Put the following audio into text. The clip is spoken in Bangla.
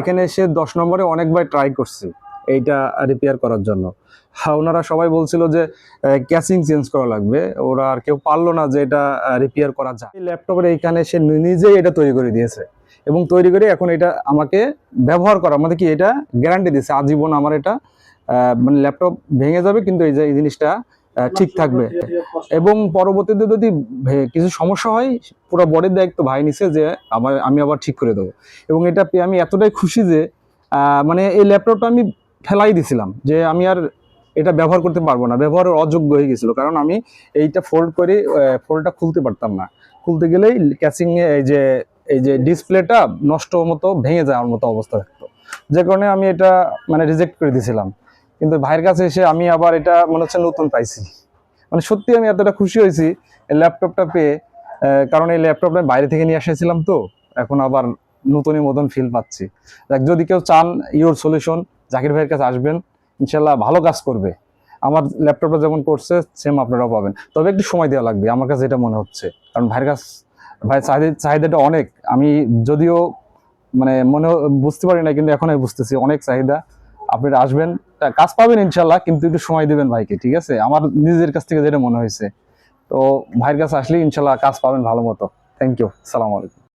এখানে এসে দশ নম্বরে অনেকবার ট্রাই করছি এইটা রিপেয়ার করার জন্য। হ্যাঁ ওনারা সবাই বলছিল যে ক্যাচিং চেঞ্জ করা লাগবে। ওরা আর কেউ পারল না যে এটা রিপেয়ার করা যায়। ল্যাপটপের এইখানে সে নিজেই এটা তৈরি করে দিয়েছে। এবং তৈরি করে এখন এটা আমাকে ব্যবহার করা, আমাদের কি এটা গ্যারান্টি দিয়েছে আজীবন আমার এটা মানে ল্যাপটপ ভেঙে যাবে, কিন্তু এই যে, এই জিনিসটা ঠিক থাকবে। এবং পরবর্তীতে যদি কিছু সমস্যা হয় পুরো বডির দায়িত্ব ভাই নিছে যে আমার আমি আবার ঠিক করে দেবো। এবং এটা পেয়ে আমি এতটাই খুশি যে মানে এই ল্যাপটপটা আমি ফেলাই দিছিলাম যে আমি আর এটা ব্যবহার করতে পারব না। ব্যবহারের অযোগ্য হয়ে গেছিল কারণ আমি এইটা ফোল্ড করে ফোল্ডটা খুলতে পারতাম না। খুলতে গেলেই ক্যাচিং এই যে এই যে ডিসপ্লেটা নষ্ট মতো ভেঙে যাওয়ার মতো অবস্থা থাকতো। যে কারণে আমি এটা মানে রিজেক্ট করে দিয়েছিলাম কিন্তু ভাইয়ের কাছে এসে আমি আবার এটা মনে হচ্ছে নতুন পাইছি। মানে সত্যি আমি এতটা খুশি হয়েছি ল্যাপটপটা পেয়ে কারণ এই ল্যাপটপটা বাইরে থেকে নিয়ে এসেছিলাম তো, এখন আবার নতুনই মতন ফিল পাচ্ছি। যদি কেউ চান ইওর সলিউশন জাকির ভাইয়ের কাছে আসবেন, ইনশাল্লাহ ভালো কাজ করবে। আমার ল্যাপটপটা যেমন করছে সেম আপনারাও পাবেন। তবে একটু সময় দেওয়া লাগবে, আমার কাছে এটা মনে হচ্ছে। কারণ ভাইয়ের কাছ ভাই চাহিদা চাহিদাটা অনেক। আমি যদিও মানে মনে বুঝতে পারি না কিন্তু এখন আমি বুঝতেছি অনেক চাহিদা। আপনারা আসবেন কাজ পাবেন ইনশাল্লাহ, কিন্তু একটু সময় দেবেন ভাইকে, ঠিক আছে? আমার নিজের কাছ থেকে যেটা মনে হয়েছে। তো ভাইয়ের কাছে আসলে ইনশাল্লাহ কাজ পাবেন ভালো মতো। থ্যাংক ইউ সালাম আলাইকুম।